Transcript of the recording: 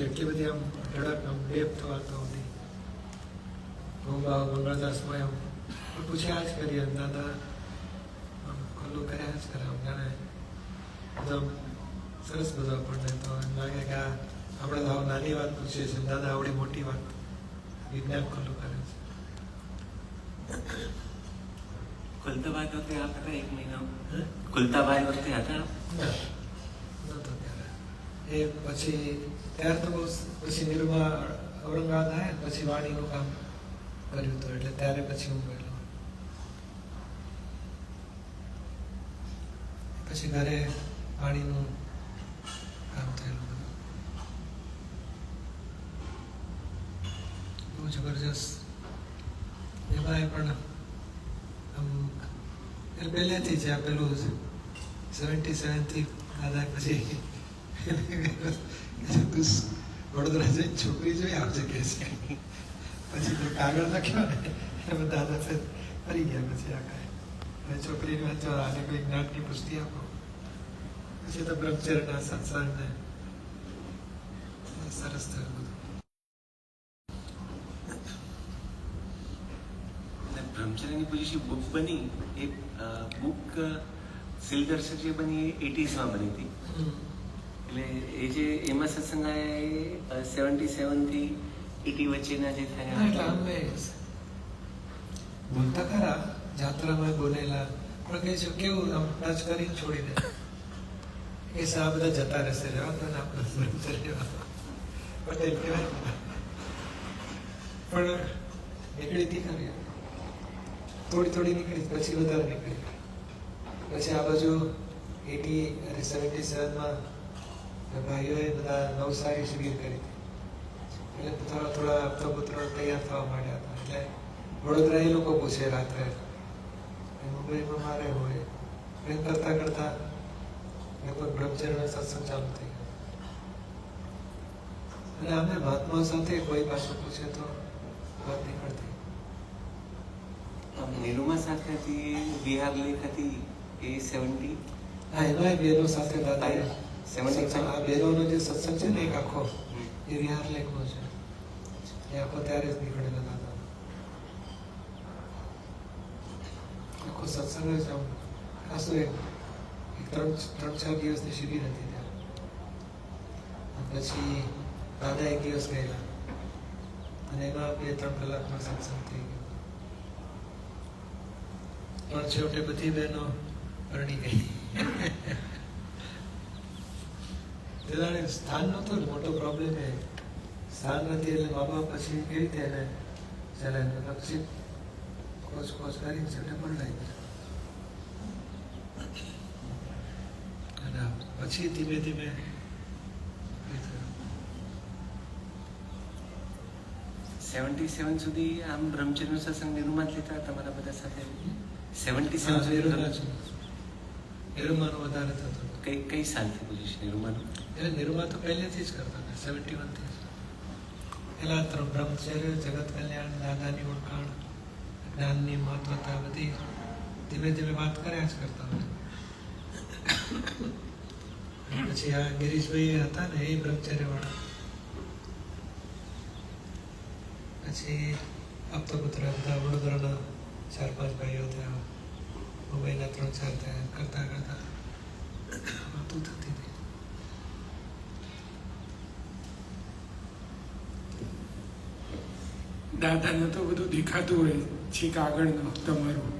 તો એટલી બધી આમ ધડક આમ ડેપ થવાતો હતી હું બાબા મંગળદાસમાં એમ પૂછ્યા જ કરીએ દાદા આમ ખુલ્લું કર્યા જ કરે. આમ જાણે એકદમ સરસ બધું આપણને તો એમ લાગે કે આ આપણે તો નાની વાત પૂછીએ છીએ. દાદા આવડી મોટી વાત. વિજ્ઞાન ખુલ્લું કરે છે. ખુલતાભાઈ વખતે આપ હતા એક મહિના. હે? ખુલતાબાદ વખતે હતા? ના નહોતો ત્યારે એ પછી ત્યાર તો પછી નિરૂમા ઔરંગાબાદ આવ્યા પછી વાણીનું કામ કર્યું હતું, એટલે ત્યારે પછી હું ગયેલો. પછી ઘરે વાણીનું કામ થયેલું બધું. બહુ જબરજસ્ત. એમાં પણ આમ, એ પહેલેથી જ આપેલું પેલું સેવન્ટી સેવનથી દાદા પછી વડોદરા જઈ છોકરી જોઈ આવજે કે છે. પછી તો કાગળ લખ્યો ને એમાં દાદા છે ફરી ગયા પછી આ કાંઈ. હવે છોકરીને વાંચો આને કોઈ જ્ઞાનની પુસ્તી આપો. પછી તો બ્રહ્મચર્યના સંસારને સરસ થયું બધું. અને બ્રહ્મચર્યની પછી બુક બની એ બુક સિલદર્શક જે બની એ એટીઝમાં બની હતી. એટલે એ જે એમાં સત્સંગ આવ્યા એ સેવન્ટી સેવનથી એટી વચ્ચેના જે એટલે થયા બોલતા ખરા જાત્રામાં બોલેલા. પણ કહે છે કેવું આમ ટચ કરીને છોડી દે એ સા બધા જતા રહેશે રહેવા તો આપણે પટેલ કહેવાય પણ નીકળી હતી ખરી. થોડી થોડી નીકળી પછી વધારે નીકળી. પછી આ બાજુ એટી અને સેવન્ટી સેવનમાં ભાઈઓએ બધા નવસારી શિબિર કરી. હતી એટલે થોડા થોડા આપતા પુત્રો તૈયાર થવા માંડ્યા હતા. એટલે વડોદરા એ લોકો પૂછે રાત્રે મુંબઈમાં મારે હોય? એ કરતા કરતા લગભગ બ્રહ્મચર્યનો સત્સંગ ચાલુ થઈ ગયો. અને અમે મહાત્મા સાથે કોઈ પાછું પૂછે તો વાત નીકળતી નિરૂમા સાથે હતી બિહાર લેખ હતી એ સેવન્ટી હા એમાં બેનો સાથે દાદા આ જે સત્સંગ છે ને એક આખો, એ વિહાર લેખનો છે. એ આખો ત્યારે જ નીકળેલા દાદા આખો સત્સંગ જ આમ ખાસું એક ત્રણ ત્રણ, ચાર દિવસની શિબિર હતી ત્યાં. પછી દાદા એક દિવસ ગયેલા. અને એમાં બે, ત્રણ કલાકમાં સત્સંગ થઈ ગયો. પણ છેવટે બધી બહેનો પરણી ગઈ. તેદાણે સ્થાન નહોતું મોટો પ્રોબ્લેમ એ. સ્થાન નથી એટલે બાબા પછી કેવી રીતે એને ચલાવે ને પછી કોચ કોચ કરીને છેવટે પણ લઈ અને પછી ધીમે ધીમે. સેવન્ટી સેવન સુધી આમ બ્રહ્મચર્ય સત્સંગ નિરૂમા જ લેતા તમારા બધા સાથે? સેવન્ટી સેવન સુધી. નિરૂમાનું વધારે થતો. કઈ કઈ સાલથી પોઝિશન નિરૂમાનું? એટલે નિરૂમા તો પહેલેથી જ કરતા હતા સેવન્ટી વનથી પેલા ત્રણ બ્રહ્મચર્ય, જગત કલ્યાણ દાદાની ઓળખાણ, જ્ઞાનની મહત્વતા બધી ધીમે ધીમે વાત કર્યા જ કરતા હોય પછી આ ગિરીશભાઈ હતા ને, એ બ્રહ્મચર્યવાળા. પછી અપ્તપુત્ર હતા વડોદરાના ચાર પાંચ ભાઈઓ થયા, મુંબઈના ત્રણ ચાર થયા કરતા કરતા વાતો થતી હતી દાદાને તો બધું દેખાતું હોય છે કાગળનું તમારું.